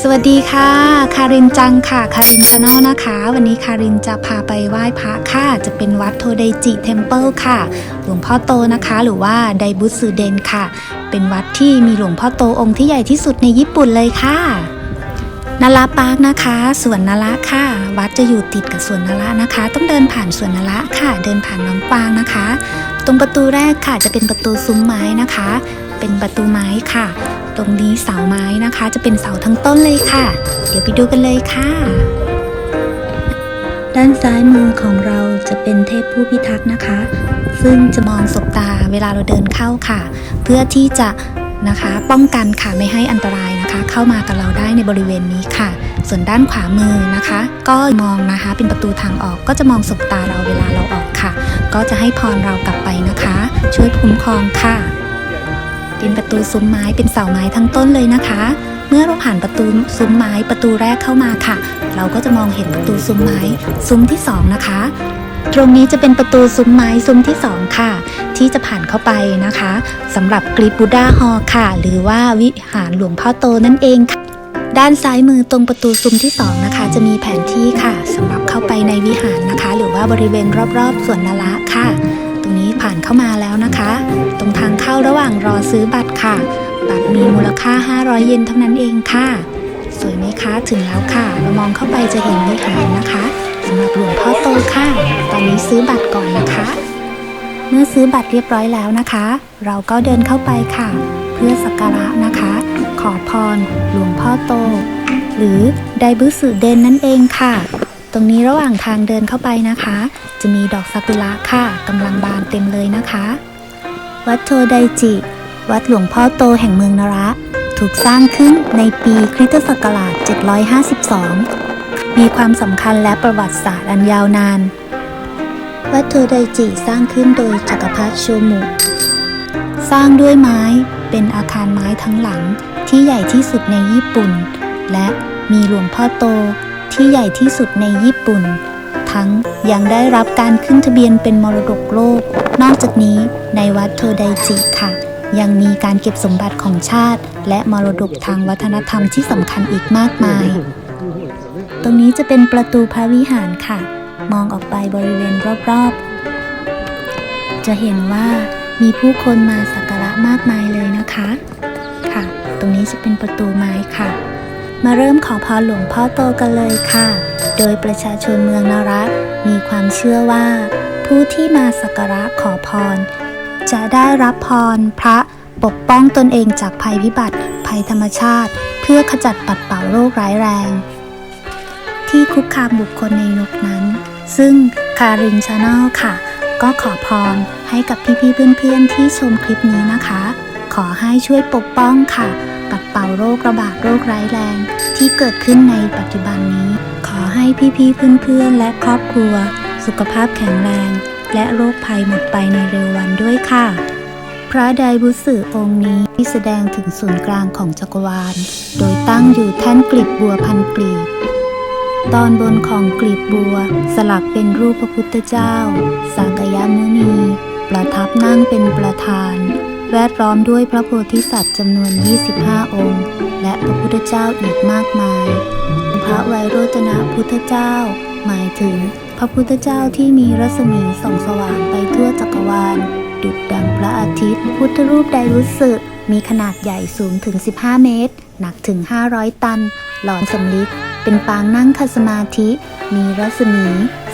สวัสดีค่ะ คารินจังค่ะคารินชาแนลนะคะ วันนี้คารินจะพาไปไหว้พระค่ะ จะเป็นวัดโทไดจิเทมเพิลค่ะ หลวงพ่อโตนะคะ หรือว่าไดบุสึเดนค่ะ เป็นวัดที่มีหลวงพ่อโตองค์ที่ใหญ่ที่สุดในญี่ปุ่นเลยค่ะนาราปาร์คนะคะสวนนาระค่ะ วัดจะอยู่ติดกับสวนนาระนะคะ ต้องเดินผ่านสวนนาระค่ะ เดินผ่านน้องกวางนะคะ ตรงประตูแรกค่ะจะเป็นประตูซุ้มไม้นะคะ เป็นประตูไม้ค่ะ ตรงนี้เสาไม้นะคะ จะเป็นเสาทั้งต้นเลยค่ะ เดี๋ยวไปดูกันเลยค่ะ ด้านซ้ายมือของเราจะเป็นเทพผู้พิทักษ์นะคะ ซึ่งจะมองสบตาเวลาเราเดินเข้าค่ะ เพื่อที่จะนะคะ ป้องกันค่ะไม่ให้อันตรายนะคะ เข้ามากับเราได้ในบริเวณนี้ค่ะ ส่วนด้านขวามือนะคะ ก็มองนะคะเป็นประตูทางออกก็จะมองสบตาเราเวลาเราออกค่ะ ก็จะให้พรเรากลับไปนะคะ ช่วยคุ้มครองค่ะ เป็นประตูซุ้มไม้เป็นเสาไม้ทั้งต้นเลยนะคะ เมื่อเราผ่านประตูซุ้มไม้ประตูแรกเข้ามาค่ะ เราก็จะมองเห็นประตูซุ้มไม้ซุ้มที่สองนะคะตรงนี้จะเป็นประตูซุ้มไม้ซุ้มที่สองค่ะ ที่จะผ่านเข้าไปนะคะสำหรับกรีบูดาฮอลค่ะ หรือว่าวิหารหลวงพ่อโตนั่นเองค่ะ ด้านซ้ายมือตรงประตูซุ้มที่สองนะคะ จะมีแผนที่ค่ะสำหรับเข้าไปในวิหารนะคะ หรือว่าบริเวณรอบๆสวนนาระค่ะ รงนี้ผ่านเข้ามาแล้วนะคะ ตรงทางเข้าระหว่างรอซื้อบัตรค่ะ บัตรมีมูลค่า 500 เยนเท่านั้นเองค่ะ สวยไหมคะถึงแล้วค่ะ เรามองเข้าไปจะเห็นวิหารนะคะสำหรับหลวงพ่อโตค่ะ ตอนนี้ซื้อบัตรก่อนนะคะ เมื่อซื้อบัตรเรียบร้อยแล้วนะคะ เราก็เดินเข้าไปค่ะ เพื่อสักการะนะคะ ขอพร หลวงพ่อโต หรือไดบุสึเดนนั่นเองค่ะ ตรงนี้ระหว่างทางเดินเข้าไปนะคะ จะมีดอกซากุระค่ะกำลังบานเต็มเลยนะคะ วัดโทไดจิ วัดหลวงพ่อโตแห่งเมืองนาระ ถูกสร้างขึ้นในปีคริสตศักราช 752 มีความสำคัญและประวัติศาสตร์อันยาวนาน วัดโทไดจิสร้างขึ้นโดยจักรพรรดิโชมุ สร้างด้วยไม้เป็นอาคารไม้ทั้งหลังที่ใหญ่ที่สุดในญี่ปุ่น และมีหลวงพ่อโต ที่ใหญ่ที่สุดในญี่ปุ่น ทั้งยังได้รับการขึ้นทะเบียนเป็นมรดกโลก นอกจากนี้ในวัดโทไดจิค่ะ ยังมีการเก็บสมบัติของชาติ และมรดกทางวัฒนธรรมที่สำคัญอีกมากมาย ตรงนี้จะเป็นประตูพระวิหารค่ะ มองออกไปบริเวณรอบๆ จะเห็นว่ามีผู้คนมาสักการะมากมายเลยนะคะ ค่ะ ตรงนี้จะเป็นประตูไม้ค่ะ มาเริ่มขอพรหลวงพ่อโตกันเลยค่ะ โดยประชาชนเมืองนารัมีความเชื่อว่า ผู้ที่มาสักการะขอพร จะได้รับพรพระปกป้องตนเองจากภัยพิบัติ ภัยธรรมชาติ เพื่อขจัดปัดเป่าโรคร้ายแรง ที่คุกคามบุคคลในยุคนั้น ซึ่งคารินชาแนลค่ะ ก็ขอพรให้กับพี่ๆเพื่อนๆที่ชมคลิปนี้นะคะ ขอให้ช่วยปกป้องค่ะ ปัดเป่าโรคระบาดโรคร้ายแรง ที่เกิดขึ้นในปัจจุบันนี้ ขอให้พี่ๆเพื่อนๆและครอบครัว สุขภาพแข็งแรง และโรคภัยหมดไปในเร็ววันด้วยค่ะ พระไดบุสึองค์นี้ที่แสดงถึงศูนย์กลางของจักรวาล โดยตั้งอยู่แท่นกลีบบัวพันกลีบตอนบนของกลีบบัว สลักเป็นรูปพระพุทธเจ้าสากยมุนี ประทับนั่งเป็นประธาน แวดล้อมด้วยพระโพธิสัตว์จำนวน 25 องค์ และพระพุทธเจ้าอีกมากมาย พระไวโรจนะพุทธเจ้า หมายถึง พระพุทธเจ้าที่มีรัศมีส่องสว่างไปทั่วจักรวาล ดุจดังพระอาทิตย์ พุทธรูปไดรุสึมีขนาดใหญ่สูงถึง 15 เมตร หนักถึง 500 ตัน หลอนสำลิดเป็นปางนั่งคัสมาธิ มีรัศมี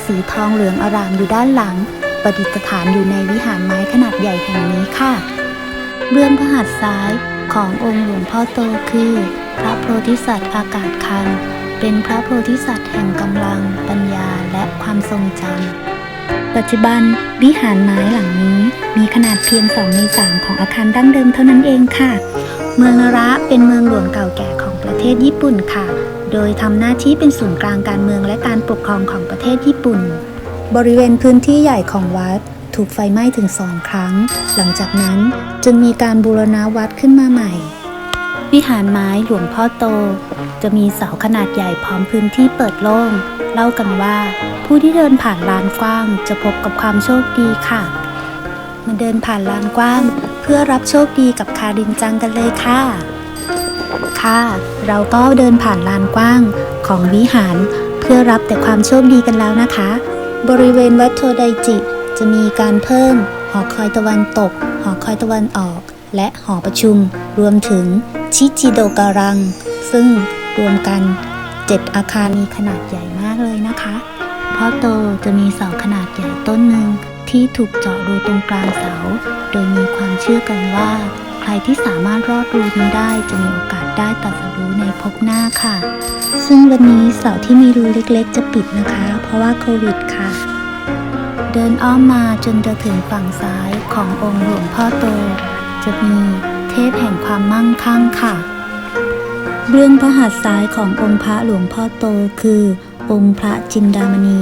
สีทองเหลืองอารามอยู่ด้านหลัง ประดิษฐานอยู่ในวิหารไม้ขนาดใหญ่แห่งนี้ค่ะ เบื้องพระหัตถ์ซ้ายขององค์หลวงพ่อโตคือ พระโพธิสัตว์อากาศคัน เป็นพระโพธิสัตว์แห่งกำลัง ปัญญาและความทรงจำปัจจุบันวิหารไม้หลังนี้มีขนาดเพียง2ใน3ของอาคารดั้งเดิมเท่านั้นเองค่ะ เมืองนาระเป็นเมืองหลวงเก่าแก่ของประเทศญี่ปุ่นค่ะ โดยทำหน้าที่เป็นศูนย์กลางการเมืองและการปกครองของประเทศญี่ปุ่น บริเวณพื้นที่ใหญ่ของวัด ถูกไฟไหม้ถึงสองครั้ง หลังจากนั้นจึงมีการบูรณะวัดขึ้นมาใหม่ วิหารไม้หลวงพ่อโต จะมีเสาขนาดใหญ่พร้อมพื้นที่เปิดโล่ง เล่ากันว่า ผู้ที่เดินผ่านลานกว้างจะพบกับความโชคดีค่ะ มาเดินผ่านลานกว้าง เพื่อรับโชคดีกับคารินจังกันเลยค่ะค่ะค่ะเราก็เดินผ่านลานกว้างของวิหาร เพื่อรับแต่ความโชคดีกันแล้วนะคะ บริเวณวัดโทไดจิ จะมีการเพิ่มหอคอยตะวันตก หอคอยตะวันออก และหอประชุม รวมถึงชิจิโดการัง ซึ่งรวมกัน 7 อาคารมีขนาดใหญ่มากเลยนะคะพ่อโตจะมีเสาขนาดใหญ่ต้นหนึ่งที่ถูกเจาะรูตรงกลางเสา โดยมีความเชื่อกันว่า ใครที่สามารถรอดรูนี้ได้จะมีโอกาสได้ตรัสรู้ในภพหน้าค่ะ ซึ่งวันนี้เสาที่มีรูเล็กๆ จะปิดนะคะ เพราะว่าโควิดค่ะ เดินอ้อมมาจนจะถึงฝั่งซ้ายขององค์หลวงพ่อโต จะมีเทพแห่งความมั่งคั่งค่ะ เบื้องพระหัตถ์ซ้ายขององค์พระหลวงพ่อโตคือ องค์พระจินดามณี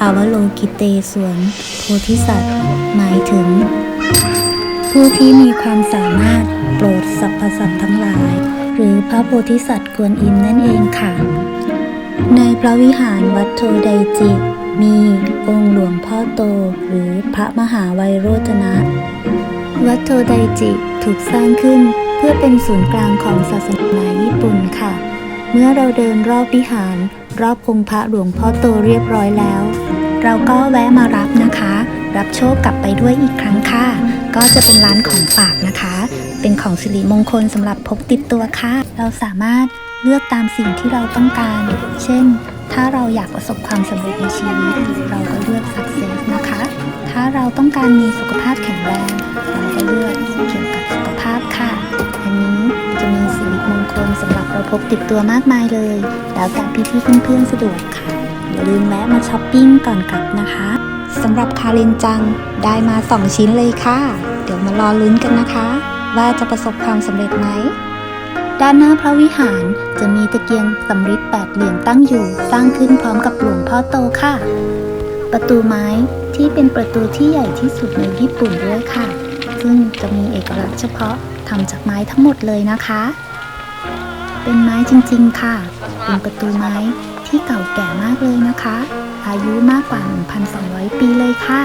อาวโลกิเตสวน โพธิสัตว์ หมายถึง ผู้ที่มีความสามารถโปรดสรรพสัตว์ทั้งหลาย หรือพระโพธิสัตว์กวนอิมนั่นเองค่ะ ในพระวิหารวัดโทไดจิ มีองค์หลวงพ่อโตหรือพระมหาไวโรจนะ วัดโทไดจิถูกสร้างขึ้นเพื่อเป็นศูนย์กลางของศาสนาญี่ปุ่นค่ะ เมื่อเราเดินรอบวิหาร รอบองค์พระหลวงพ่อโตเรียบร้อยแล้ว เราก็แวะมารับนะคะ รับโชคกลับไปด้วยอีกครั้งค่ะ ก็จะเป็นร้านของฝากนะคะ เป็นของสิริมงคลสำหรับพกติดตัวค่ะ เราสามารถเลือกตามสิ่งที่เราต้องการ เช่น ถ้าเราอยากประสบความสำเร็จในชีวิต เราก็เลือก success นะคะ ถ้าเราต้องการมีสุขภาพแข็งแรง เราก็เลือกเกี่ยวกับสุขภาพค่ะ อันนี้จะมีสิริมงคลสำหรับเราพกติดตัวมากมายเลย แล้วแต่พี่ๆเพื่อนๆสะดวกค่ะ อย่าลืมแวะมาช้อปปิ้งก่อนกลับนะคะสำหรับคาเรนจังได้มา 2 ชิ้นเลยค่ะ เดี๋ยวมารอลุ้นกันนะคะ ว่าจะประสบความสำเร็จไหม ด้านหน้าพระวิหารจะมีตะเกียงสำริดแปดเหลี่ยมตั้งอยู่ สร้างขึ้นพร้อมกับหลวงพ่อโตค่ะ ประตูไม้ที่เป็นประตูที่ใหญ่ที่สุดในญี่ปุ่นด้วยค่ะ ซึ่งจะมีเอกลักษณ์เฉพาะทำจากไม้ทั้งหมดเลยนะคะ เป็นไม้จริงๆค่ะ เป็นประตูไม้ที่เก่าแก่มากเลยนะคะ อายุมากกว่า 1,200 ปีเลยค่ะ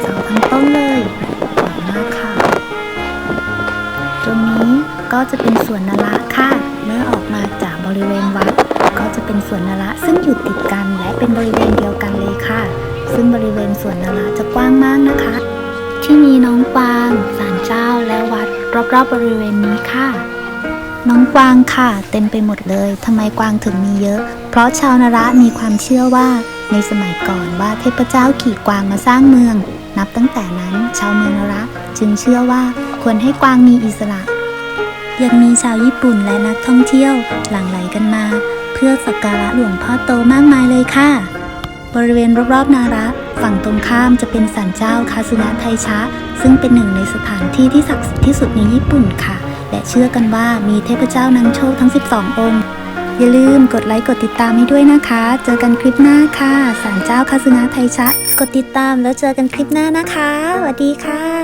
เสาทั้งต้นเลย ก็จะเป็นสวนนละค่ะ เมื่อออกมาจากบริเวณวัด ก็จะเป็นสวนนละซึ่งอยู่ติดกันและเป็นบริเวณเดียวกันเลยค่ะ ซึ่งบริเวณสวนนละจะกว้างมากนะคะ ที่มีน้องกวางศาลเจ้าและวัด รอบๆบริเวณนี้ค่ะ น้องกวางค่ะ เต็มไปหมดเลยทำไมกวางถึงมีเยอะ เพราะชาวนระมีความเชื่อว่าในสมัยก่อนว่าเทพเจ้าขี่กวางมาสร้างเมือง นับตั้งแต่นั้นชาวเมืองนระจึงเชื่อว่าควรให้กวางมีอิสระ ยังมีชาวญี่ปุ่นและนักท่องเที่ยวหลั่งไหลกันมา เพื่อสักการะหลวงพ่อโตมากมายเลยค่ะ บริเวณรอบๆนาระฝั่งตรงข้ามจะเป็นศาลเจ้าคาสุนะไทชะ ซึ่งเป็นหนึ่งในสถานที่ที่ศักดิ์สิทธิ์ที่สุดในญี่ปุ่นค่ะ และเชื่อกันว่ามีเทพเจ้านำโชคทั้ง 12 องค์ อย่าลืมกดไลค์กดติดตามให้ด้วยนะคะ เจอกันคลิปหน้าค่ะศาลเจ้าคาสุนะไทชะ กดติดตามแล้วเจอกันคลิปหน้านะคะสวัสดีค่ะ